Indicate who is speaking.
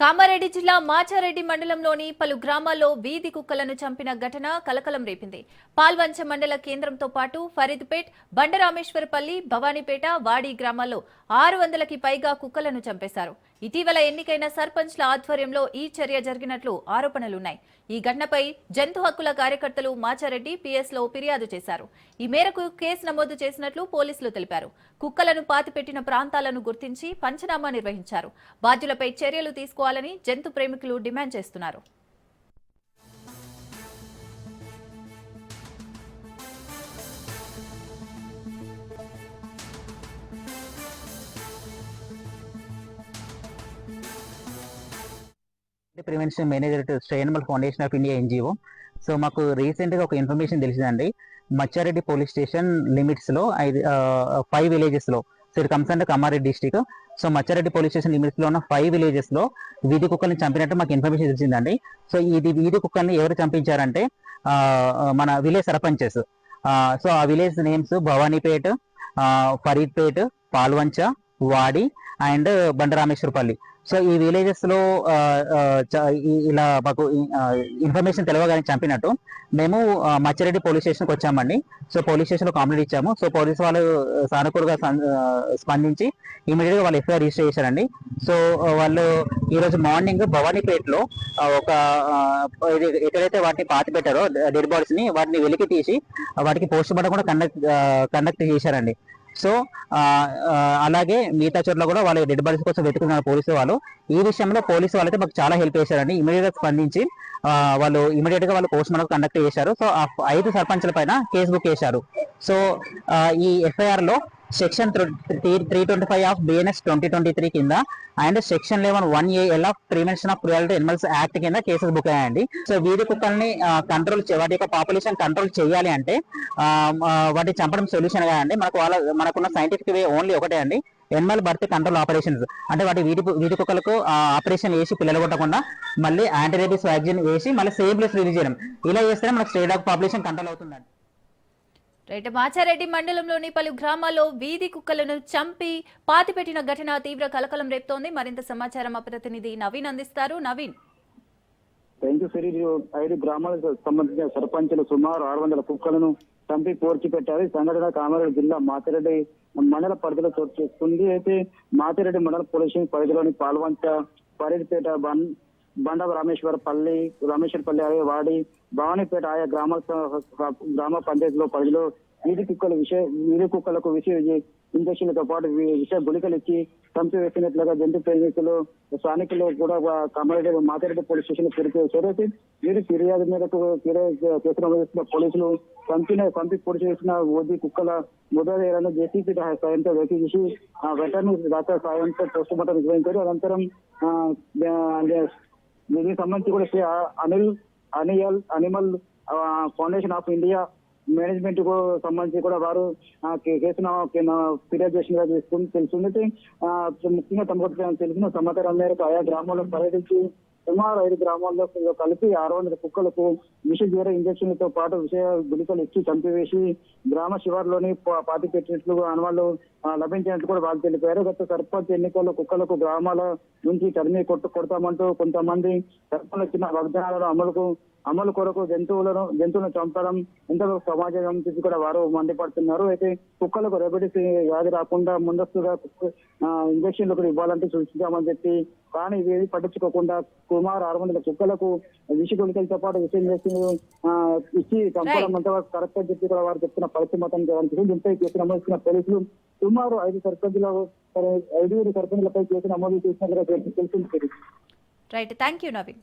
Speaker 1: కామారెడ్డి జిల్లా మాచారెడ్డి మండలంలోని పలు గ్రామాల్లో వీధి కుక్కలను చంపిన ఘటన కలకలం రేపింది. పాల్వంచ మండల కేంద్రంతో పాటు ఫరీద్పేట్ బండరామేశ్వరపల్లి భవానీపేట వాడి గ్రామాల్లో ఆరు వందలకి పైగా కుక్కలను చంపేశారు. ఇటీవల ఎన్నికైన సర్పంచ్ల ఆధ్వర్యంలో ఈ చర్య జరిగినట్లు ఆరోపణలున్నాయి. ఈ ఘటనపై జంతు హక్కుల కార్యకర్తలు మాచారెడ్డి పిఎస్లో ఫిర్యాదు చేశారు. ఈ మేరకు కేసు నమోదు చేసినట్లు పోలీసులు తెలిపారు. కుక్కలను పాతిపెట్టిన ప్రాంతాలను గుర్తించి పంచనామా నిర్వహించారు. బాధ్యులపై చర్యలు తీసుకోవాలని జంతు ప్రేమికులు డిమాండ్ చేస్తున్నారు.
Speaker 2: Prevention manager to foundation of India NGO so మాకు రీసెంట్గా ఒక ఇన్ఫర్మేషన్ తెలిసిందండి. మచ్చారెడ్డి పోలీస్ స్టేషన్ లిమిట్స్లో ఐదు ఫైవ్ విలేజెస్లో. సో ఇది comes and Kamareddy district so Machareddy police station లిమిట్స్లో ఉన్న ఫైవ్ విలేజెస్లో వీధి కుక్కల్ని చంపినట్టు మాకు ఇన్ఫర్మేషన్ తెలిసిందండి. సో ఇది వీధి కుక్కల్ని ఎవరు చంపించారంటే మన విలేజ్ సర్పంచెస్. సో ఆ village names Bhavanipet Faridpet Palvancha Vadi and Bandarameshwarapalli. So ఈ విలేజెస్లో చ- ఇలా మాకు ఇన్ఫర్మేషన్ తెలియగానే చంపినట్టు మేము మచ్చిరెడ్డి పోలీస్ స్టేషన్కి వచ్చామండి. సో పోలీస్ స్టేషన్లో కంప్లైంట్ ఇచ్చాము. సో పోలీస్ వాళ్ళు సానుకూలగా సానుకూలంగా స్పందించి ఇమీడియట్గా వాళ్ళు ఎఫ్ఐఆర్ రిజిస్టర్ చేశారండి. సో వాళ్ళు ఈరోజు మార్నింగ్ భవానీపేటలో ఒక ఇది ఎక్కడైతే వాటిని పాతి పెట్టారో డెడ్ బాడీస్ని వాటిని వెలికి తీసి వాటికి పోస్ట్ మార్టం కూడా కండక్ట్ కండక్ట్ చేశారండి. సో ఆ, అలాగే మిగతా చోట్ల కూడా వాళ్ళు డెడ్ బాడీస్ కోసం వెతుకుతున్నారు పోలీసు వాళ్ళు. ఈ విషయంలో పోలీసు వాళ్ళైతే మాకు చాలా హెల్ప్ చేశారండి. ఇమీడియట్గా స్పందించి వాళ్ళు ఇమీడియట్గా వాళ్ళు పోస్ట్ మార్టం కండక్ట్ చేశారు. సో ఆ ఐదు సర్పంచ్ల పైన కేసు బుక్ చేశారు. సో ఈ ఎఫ్ఐఆర్లో section three twenty five of BNS twenty twenty three కింద and section eleven one AL of prevention of cruelty animals act కింద కేసెస్ బుక్ అయ్యాయండి. సో వీధి కుక్కల్ని కంట్రోల్ వాటి యొక్క పాపులేషన్ కంట్రోల్ చేయాలి అంటే వాటి వాటిని చంపడం సొల్యూషన్ కాదండి మనకు వాళ్ళ మనకున్న సైంటిఫిక్ వే ఓన్లీ ఒకటే అండి. ఎనిమల్ బర్త్ కంట్రోల్ ఆపరేషన్స్ అంటే వాటి వీటి వీటి కుక్కలకు ఆపరేషన్ వేసి పిల్లలు కొట్టకుండా మళ్ళీ యాంటీరేబిస్ వ్యాక్సిన్ వేసి మళ్ళీ సేమ్ ప్లేస్ రిలీజ్ చేయడం. ఇలా చేస్తే మనకు స్టేట్ ఆఫ్ పాపులేషన్ కంట్రోల్ అవుతుందండి.
Speaker 1: రైట్ మాచారెడ్డి మండలంలోని పలు గ్రామాల్లో వీధి కుక్కలను చంపి పాతిపెట్టిన ఘటన తీవ్ర కలకలం రేపుతోంది. మరింత సమాచారం మా ప్రతినిధి నవీన్ అందిస్తారు. నవీన్.
Speaker 3: థ్యాంక్ యూ ఐదు గ్రామాలకు సంబంధించిన సర్పంచులు సుమారు ఆరు వందల కుక్కలను చంపి పోర్చి పెట్టారు ఈ సంఘటన కామారెడ్డి జిల్లా మాతిరెడ్డి మండల పరిధిలో చోటు చేసుకుంది. అయితే మాతిరెడ్డి మండల పోలీస్ స్టేషన్ పరిధిలోని పాల్వంచ ఫరీద్పేట బన్ బండ రామేశ్వరపల్లి రామేశ్వరపల్లి అలాగే వాడి భవానీపేట ఆయా గ్రామ గ్రామ పంచాయతీలో పరిధిలో వీధి కుక్కల విష వీధి కుక్కలకు విష ఇంజక్షన్లతో పాటు వి- విష గుళికలు ఇచ్చి చంపివేసినట్లుగా జంతు ప్రేమికులు స్థానికులు కూడా కమరెడ్డి మాతిరెడ్డి పోలీస్ స్టేషన్ ఫిర్యాదు చేశారు అయితే వీరి ఫిర్యాదు మేరకు కేసు నమోదు చేసిన పోలీసులు చంపిన చంపి పొడి చేసిన ఓది కుక్కల మృతదేహాలను జేసీపీ సాయంతో వెతికి చేసి ఆ వెటర్నరీ డాక్టర్ సాయంతో పోస్ట్ మార్టం నిర్వహించారు. అనంతరం దీనికి సంబంధించి కూడా శ్రీ అనిల్ అనియల్ అనిమల్ ఫౌండేషన్ ఆఫ్ ఇండియా మేనేజ్మెంట్కు సంబంధించి కూడా వారు కేసు కేసును ఫిర్యాదు చేసినగా తెలుస్తుంది తెలుస్తుంది ముఖ్యంగా తమకు తెలిసిన సమాచారం మేరకు ఆయా గ్రామాల్లో పర్యటించి సుమారు ఐదు గ్రామాల్లో కలిపి ఆరు వందల కుక్కలకు విష జ్వర ఇంజక్షన్లతో పాటు విష గుళికలు ఇచ్చి చంపివేసి గ్రామ శివార్లోని పా- పాతి పెట్టినట్లు అనుమానాలు ఆ, లభించినట్లు కూడా వాళ్ళు తెలిపారు. గత సర్పంచ్ ఎన్నికల్లో కుక్కలకు గ్రామాల నుంచి తరిమి కొట్టు కొడతామంటూ కొంతమంది సర్పంచ్ ఇచ్చిన వాగ్దానాలను అమలుకు అమలు కొరకు జంతువులను జంతువులను చంపడం ఎంతో సమాజం చూసి కూడా వారు మండిపడుతున్నారు. అయితే కుక్కలకు రెబడిస్ వ్యాధి రాకుండా ముందస్తుగా ఇంజక్షన్లు కూడా ఇవ్వాలంటే సూచించామని చెప్పి కానీ ఇవేది పట్టించుకోకుండా సుమారు ఆరు వందల కుక్కలకు విష గుళికలతో పాటు విషయం ఇంజక్షన్ ఇచ్చి చంపడం అంతా కరెక్ట్ అని చెప్పి కూడా వారు చెప్తున్న పరిస్థితి మొత్తం కనిపిస్తుంది దీనిపై కేసు నమోదు చేసిన పోలీసులు సుమారు ఐదు సర్పంచుల ఐదుగురు సర్పంచులపై కేసు నమోదు చేసినట్లుగా తెలిసింది.
Speaker 1: Right thank you Naveen.